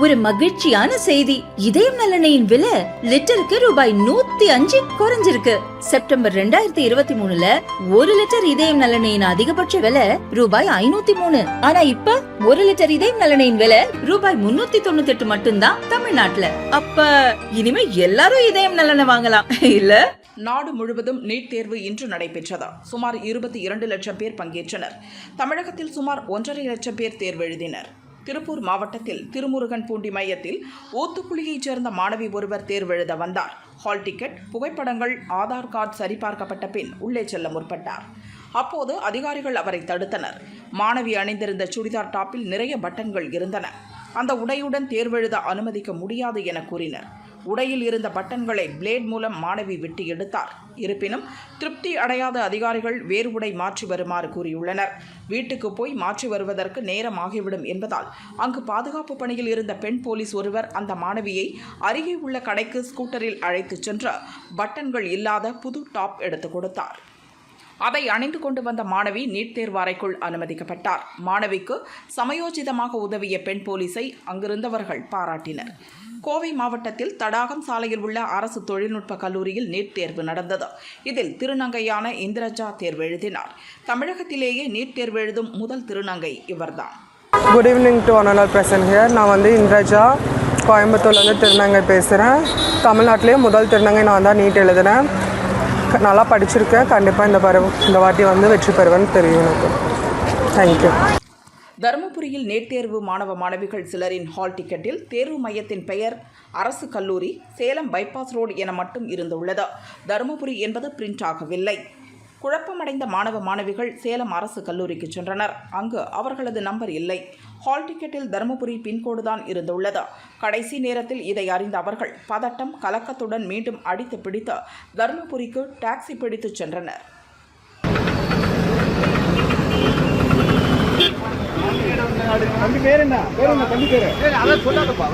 ஒரு மகிழ்ச்சியான செய்தி. இதயம் நலனையின் விலை லிட்டருக்கு ரூபாய் நூத்தி அஞ்சு குறைஞ்சிருக்கு. செப்டம்பர் ரெண்டாயிரத்தி இருபத்தி மூணுல ஒரு லிட்டர் இதயம் நலனையின் அதிகபட்ச விலை ரூபாய் ஐநூத்தி மூணு. ஆனா இப்ப ஒரு லிட்டர் இதயம் நலனையின் விலை ரூபாய் முன்னூத்தி தொண்ணூத்தி எட்டு மட்டும்தான் தமிழ்நாட்டுல. அப்ப இனிமே எல்லாரும் இதயம் நலனை வாங்கலாம் இல்ல? நாடு முழுவதும் நீட் தேர்வு இன்று நடைபெற்றது. சுமார் இருபத்தி இரண்டு லட்சம் பேர் பங்கேற்றனர். தமிழகத்தில் சுமார் ஒன்றரை லட்சம் பேர் தேர்வு எழுதினர். திருப்பூர் மாவட்டத்தில் திருமுருகன் பூண்டி மையத்தில் ஊத்துக்குளியைச் சேர்ந்த மாணவி ஒருவர் தேர்வெழுத வந்தார். ஹால் டிக்கெட் புகைப்படங்கள் ஆதார் கார்டு சரிபார்க்கப்பட்ட பின் உள்ளே செல்ல முற்பட்டார். அப்போது அதிகாரிகள் அவரை தடுத்தனர். மாணவி அணிந்திருந்த சுடிதார் டாப்பில் நிறைய பட்டன்கள் இருந்தன. அந்த உடையுடன் தேர்வெழுத அனுமதிக்க முடியாது என கூறினர். உடையில் இருந்த பட்டன்களை பிளேட் மூலம் மாணவி வெட்டி எடுத்தார். இருப்பினும் திருப்தி அடையாத அதிகாரிகள் வேறு உடை மாற்றி வருமாறு கூறியுள்ளனர். வீட்டுக்கு போய் மாற்றி வருவதற்கு நேரம் ஆகிவிடும் என்பதால் அங்கு பாதுகாப்பு பணியில் இருந்த பெண் போலீஸ் ஒருவர் அந்த மாணவியை அருகே உள்ள கடைக்கு ஸ்கூட்டரில் அழைத்துச் சென்று பட்டன்கள் இல்லாத புது டாப் எடுத்து கொடுத்தார். அதை அணிந்து கொண்டு வந்த மாணவி நீட் தேர்வு அறைக்குள் அனுமதிக்கப்பட்டார். மாணவிக்கு சமயோஜிதமாக உதவிய பெண் போலீஸை அங்கிருந்தவர்கள் பாராட்டினர். கோவை மாவட்டத்தில் தடாகம் சாலையில் உள்ள அரசு தொழில்நுட்ப கல்லூரியில் நீட் தேர்வு நடந்தது. இதில் திருநங்கையான இந்திரஜா தேர்வு எழுதினார். தமிழகத்திலேயே நீட் தேர்வு எழுதும் முதல் திருநங்கை இவர்தான். குட் ஈவினிங் டு அனலால் பிரசன் ஹியர் நான் வந்து இந்திரஜா கோயம்புத்தூர்லேருந்து திருநங்கை பேசுகிறேன் தமிழ்நாட்டிலேயே முதல் திருநங்கை நான் தான் நீட் எழுதினேன் நல்லா படிச்சிருக்கேன். கண்டிப்பாக இந்த பருவ இந்த வாட்டி வந்து வெற்றி பெறுவேன்னு தெரியும் எனக்கு. தேங்க்யூ தருமபுரியில் நேட் தேர்வு மாணவ மாணவிகள் சிலரின் ஹால் டிக்கெட்டில் தேர்வு மையத்தின் பெயர் அரசு கல்லூரி சேலம் பைபாஸ் ரோடு என மட்டும் இருந்துள்ளது. தருமபுரி என்பது பிரிண்ட் ஆகவில்லை. குழப்பமடைந்த மாணவ மாணவிகள் சேலம் அரசு கல்லூரிக்கு சென்றனர். அங்கு அவர்களது நம்பர் இல்லை. ஹால் டிக்கெட்டில் தருமபுரி பின்கோடு தான் இருந்துள்ளது. கடைசி நேரத்தில் இதை அறிந்த அவர்கள் பதட்டம் கலக்கத்துடன் மீண்டும் அடித்து பிடித்து தருமபுரிக்கு டாக்ஸி பிடித்துச் சென்றனர். தம்பி பேர் என்ன? பேர் என்ன? தம்பி பேரு? அதான் சொல்லாதப்பா.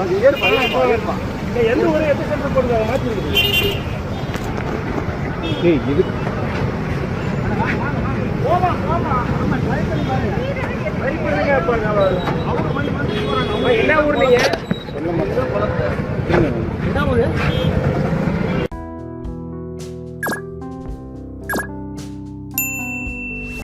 எந்த ஊரு எந்த சென்டர் போடுது அதை மாற்றி இருக்குது ஏய் இது என்ன ஊர் என்ன ஊர்?